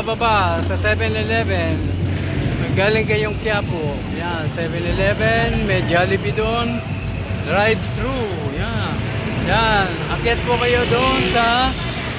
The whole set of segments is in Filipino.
bababa sa 7-Eleven, galing kayong Quiapo, yan, 7-Eleven, may Jollibee doon, drive-thru, yan. Yan, akit po kayo doon sa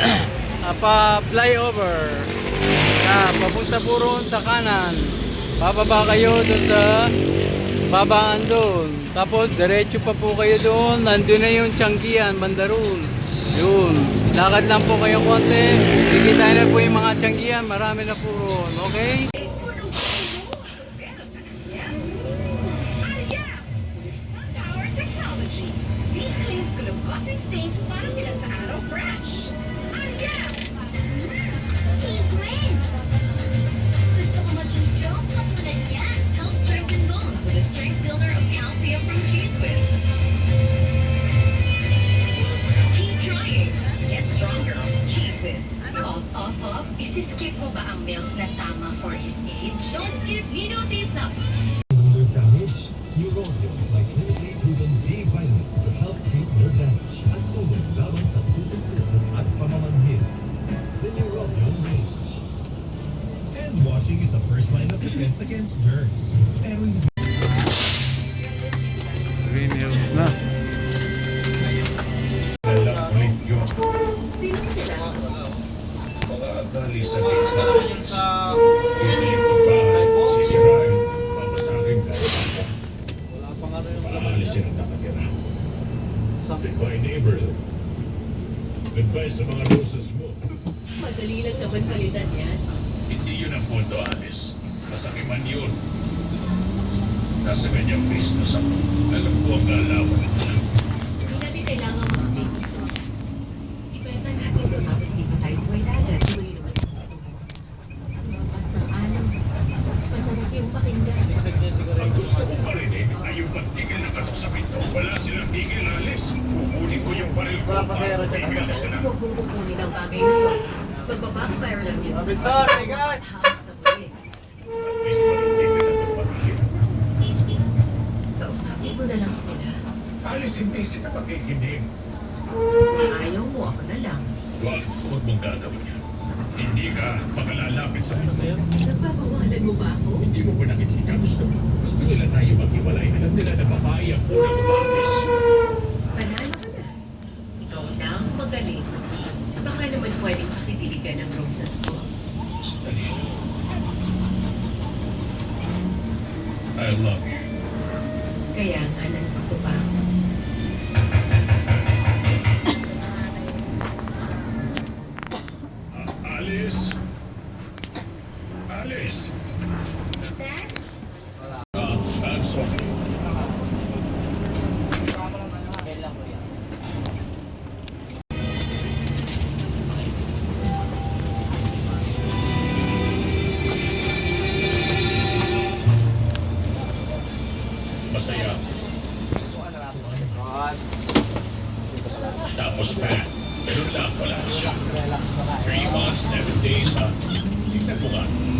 ah, pa flyover. Yan, papunta po roon sa kanan. Bababa kayo doon sa babaan doon. Tapos diretso pa po kayo doon. Nandun na yung Tianggian, Bandarul. Yun. Lakad lang po kayo konti. Kikita na po yung mga Tianggian. Marami na po roon. Okay? Glucosing stains para pilat sa araw fresh. Ayan! Cheese whiz! Gusto ko maging strong katulad niyan. Help strengthen bones with a strength builder of calcium from Cheese Whiz. Cheese Whiz. Up, up, up. Isiskip mo ba ang milk na tama for his age? Don't skip Nido D+. Plus. Nasa ganyang business ako. Alam ko ang galawan. Hindi natin kailangan mag-stay dito. Ibenta natin doon tapos di pa tayo sa may dagat. Tuloy naman ang gusto mo. Basta ano, masarap yung pakinggan. Ang gusto kong marinig ay yung pagtigil ng katok sa pinto. Wala silang tigil, Alice. Kukunin ko yung baril ko. Wala pa sa'yo rin sila. Huwag mong kukunin ang bagay na yun. Magbabackfire lang yan sa Sorry, guys! Hawak sa muli. At least manindigil na ito paghihirap. Kausapin mo na lang sila. Alice, hindi sila makikinig. Ayaw mo, ako na Wag, huwag mong gagawin yan. Hindi ka makalalapit sa pinto. Nagpapawalan mo ba ako? Hindi mo ba nakikita? Gusto, gusto nila tayo maghiwalay. Alam nila na babae ang unang umalis. Tapos pa. Ganun lang, wala na siya. Relax na ka. Three months, seven days, ha? Tignan mo nga. Oh,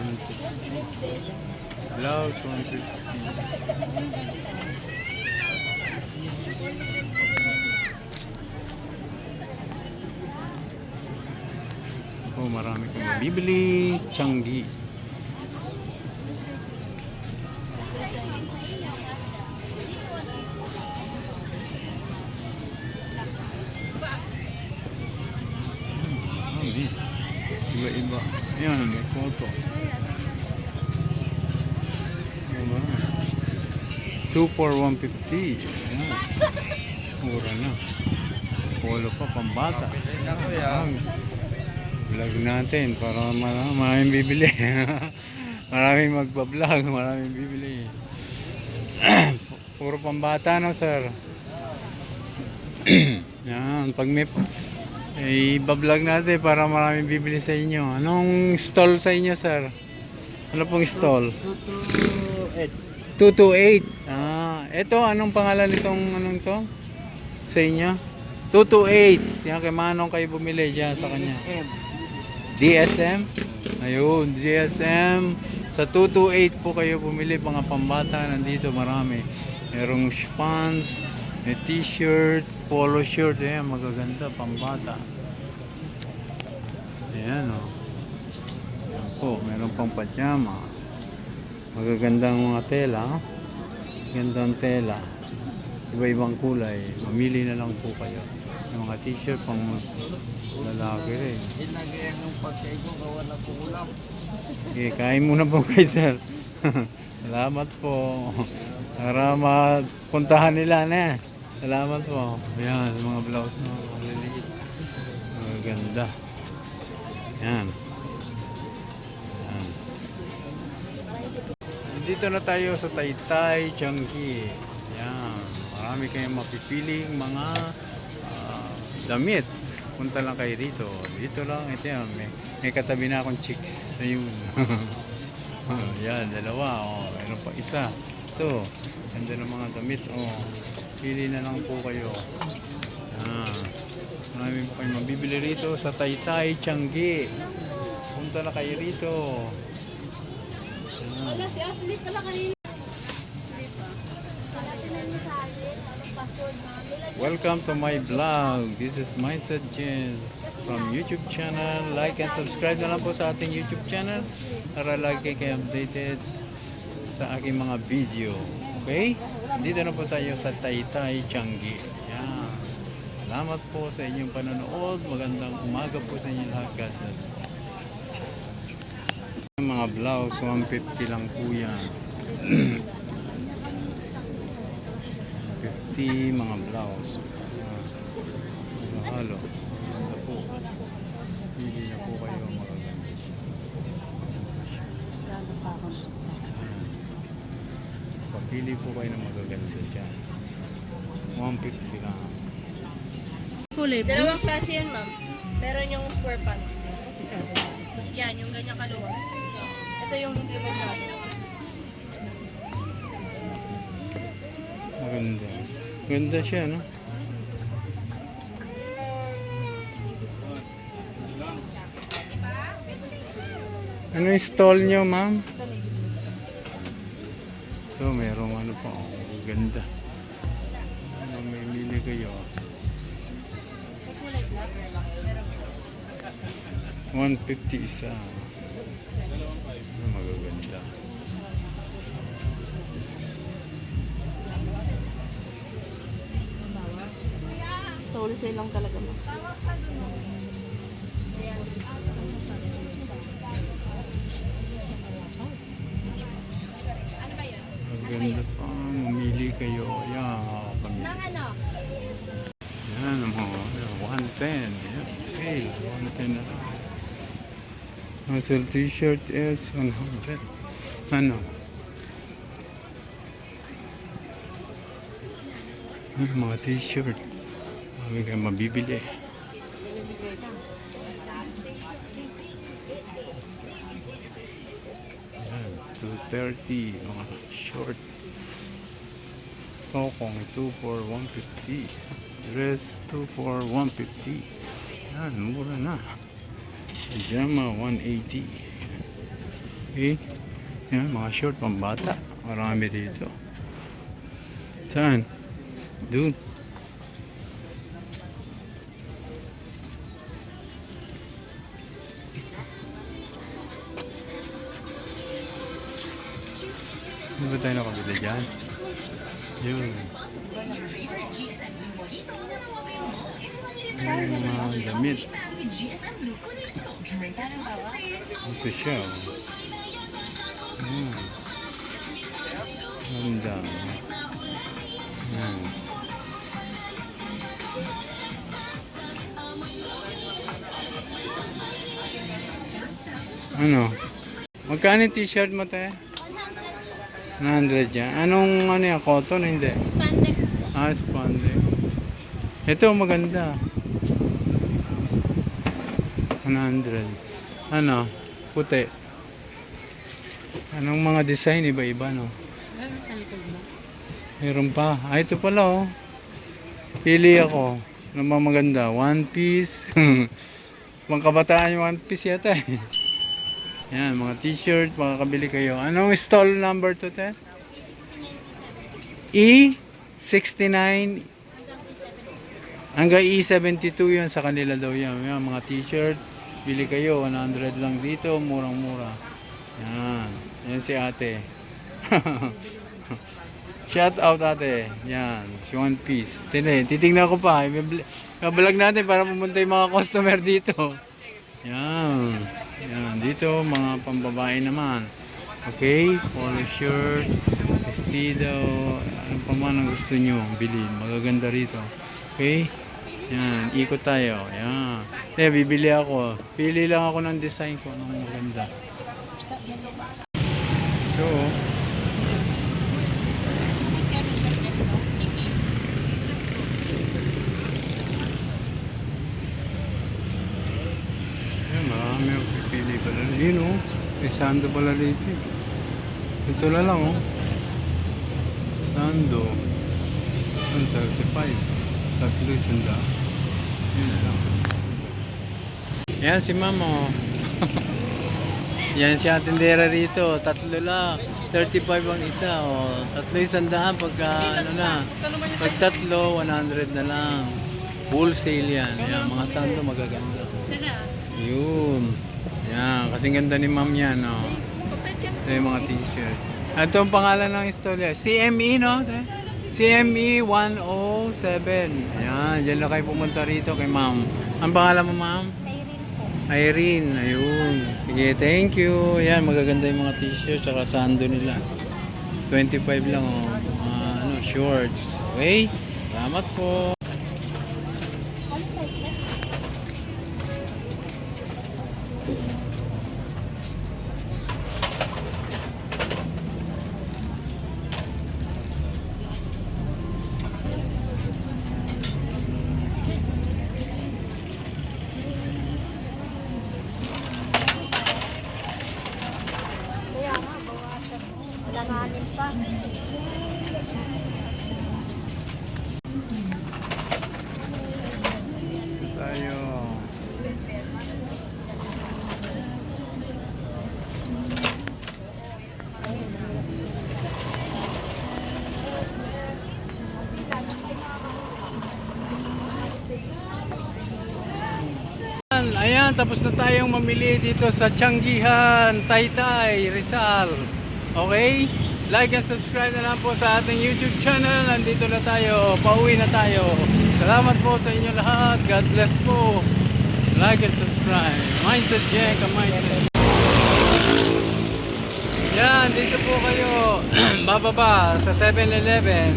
150. Blouse, 150. Oh, marami kang bibili. Changi. Marami. Iba-iba. Yan, may photo. Diba? 2 for 150. Yan. Mura na. Polo pa, pambata. Yan. Vlog natin para mara- maraming bibili. maraming magbablog, maraming bibili. Puro pambata no, sir. Yan, pag may ibablog natin para maraming bibili sa inyo. Anong stall sa inyo, sir? Ano pong stall? 228. Ah, ito anong pangalan nitong anong to? Sa inyo? 228. Yan kay Manong kayo bumili diyan sa kanya. DSM. Ayun, DSM. Sa 228 po kayo bumili mga pambata. Nandito marami. Merong pants, may t-shirt, polo shirt. Ayan, magaganda, pambata. Ayan o. Ayan po, meron pang pajama. Magagandang mga tela. oh. Gandang tela. Iba-ibang kulay. Mamili na lang po kayo. Yung mga t-shirt pang lalaki rin. Ilagay ang pagkain ko, gawa na kulang. Okay, kain muna po kayo, sir. Salamat po. Para mapuntahan nila na. Salamat po. Ayan, mga blouse na maliliit. Maganda. Ayan. Ayan. Dito na tayo sa Taytay, Changi. Ayan. Marami kayong mapipiling mga damit. Punta lang kayo dito. Dito lang. Ito yan. May, may katabi na akong chicks. Ayun. yan, dalawa. Oh. Mayroon pa isa. Ito. Ganda ng mga damit. Oh. Pili na lang po kayo. Ah. Marami pa kayong mabibili rito sa Taytay, Changi. Punta na kayo rito. Ayan. Wala, si Ashley pala kanina. Kalatinan niya sa akin. Anong password namin? Welcome to my vlog. This is Mindset Jen from YouTube channel. Like and subscribe na lang po sa ating YouTube channel para lagi kayo updated sa aking mga video. Okay? Dito na po tayo sa Taytay, Changi. Yan. Salamat po sa inyong panonood. Magandang umaga po sa inyo lahat. God bless Mga blouse, 150 lang po yan. 50 mga blouse. Ah, halo. Ganda po. Pili na po kayo magaganda. Ayan. Papili po kayo ng magaganda dyan. 150 lang. Dalawang klase yan, ma'am. Meron yung square pants. Yan, yung ganyan kaluwag. Ito yung hindi mo. Maganda. Ganda siya, no? Ano yung stall nyo, ma'am? Ito, merong ano pa. Oh, ganda. Ano, may mili kayo. 150 isa. Soul sale lang talaga, ma'am. Maganda pa. Mamili kayo. Yan, pamili. ano? Yan, ang mga 110. Yan, sale. 110 na lang. Hazel t-shirt is 100. Ano? Yan, mga t-shirt. Marami kayong mabibili. Yan, 230. Mga short. Tokong 2 for 150. Dress 2 for 150. Yan, mura na. Pajama 180. Okay. Yan, mga short pambata. Marami dito. Saan? Doon. Ano ba tayo nakabili dyan? Yun. Yung mga damit. Ito siya. Hmm. Ganda. Hmm. Ano? Magkano t-shirt mo tayo? 100 yan. Anong ano yan? Cotton? Hindi. Spandex. Ah, spandex. Ito maganda. 100. Ano? Puti. Anong mga design? Iba-iba, no? Meron pa. Ah, ito pala, oh. Pili ako. Mga maganda. One piece. Pang kabataan yung one piece yata eh. Yan, mga t-shirt, makakabili kayo. Anong stall number to, te? E69 hanggang E72 yun sa kanila daw yan. Yan, mga t-shirt, bili kayo, 100 lang dito, murang-mura. Yan, yan si ate. Shout out ate. Yan, si One Piece. Tine, titingnan ko pa. Kabalag natin para pumunta yung mga customer dito. Yan. Yan, dito mga pambabae naman. Okay, polo shirt, vestido, ano pa man ang gusto nyo, bilhin. Magaganda rito. Okay? Yan, ikot tayo. Yan. Eh, bibili ako. Pili lang ako ng design ko ng maganda. Ito, oh. Ayan, marami ang pipili pala. Yun oh, may sando pala rito. eh. Ito na lang oh. Sando. 135. Tatlo sanda. Yun na lang. Yan si mama oh. Yan siya tindera rito. Tatlo lang. 35 ang isa oh. Tatlo isandaan pagka ano na. Pag tatlo, 100 na lang. Wholesale yan. Yan, mga sando magaganda. Yun. Yan, kasing ganda ni ma'am yan, no? Ito yung mga t-shirt. Ito ang pangalan ng istorya. CME, no? CME 107. Yan, dyan lang kayo pumunta rito kay ma'am. Ang pangalan mo, ma'am? Irene. Ayun. Sige, thank you. Yan, magaganda yung mga t-shirt saka sando nila. 25 lang, oh. Mga, ano, shorts. Okay? Salamat po. Ayan, tapos na tayong mamili dito sa Changihan, Taytay, Rizal. Okay? Like and subscribe na lang po sa ating YouTube channel. Nandito na tayo. Pauwi na tayo. Salamat po sa inyo lahat. God bless po. Like and subscribe. Mindset Jack, Mindset. Yan, dito po kayo. Bababa sa 7-Eleven.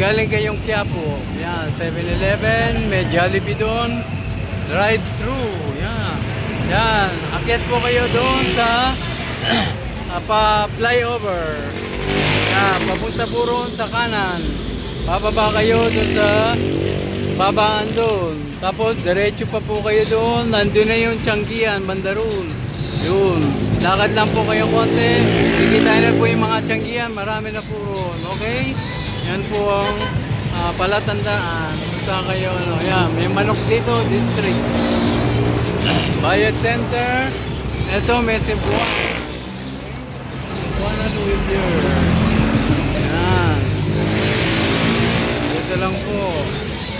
Galing kayong Quiapo. Yan, 7-Eleven. May Jollibee doon. Drive-thru. Yan. Yan. Akyat po kayo doon sa ah, pa flyover. Yan. Papunta po roon sa kanan. Bababa kayo doon sa babaan doon. Tapos diretso pa po kayo doon. Nandun na yung Changian, Bandarul. Yun. Lakad lang po kayo konti. Kikita na po yung mga Changian. Marami na po roon. Okay? Yan po ang ah, palatandaan. Saan kayo, ano. Yan. May manok dito, district. Bayad Center. Ito, may Cebuana. Cebuana New Year. Yan. Dito lang po.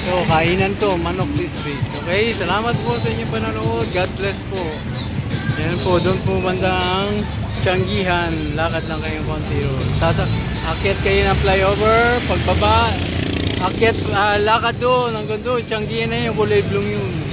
So, kainan to, Manok District. Okay, salamat po sa inyong panonood. God bless po. Yan po, doon po banda ang Changihan. Lakad lang kayong konti yun. Sasa, akit kayo ng flyover, pagbaba, akit, ah, lakad doon, hanggang doon, Changihan na yun, kulay blue yun.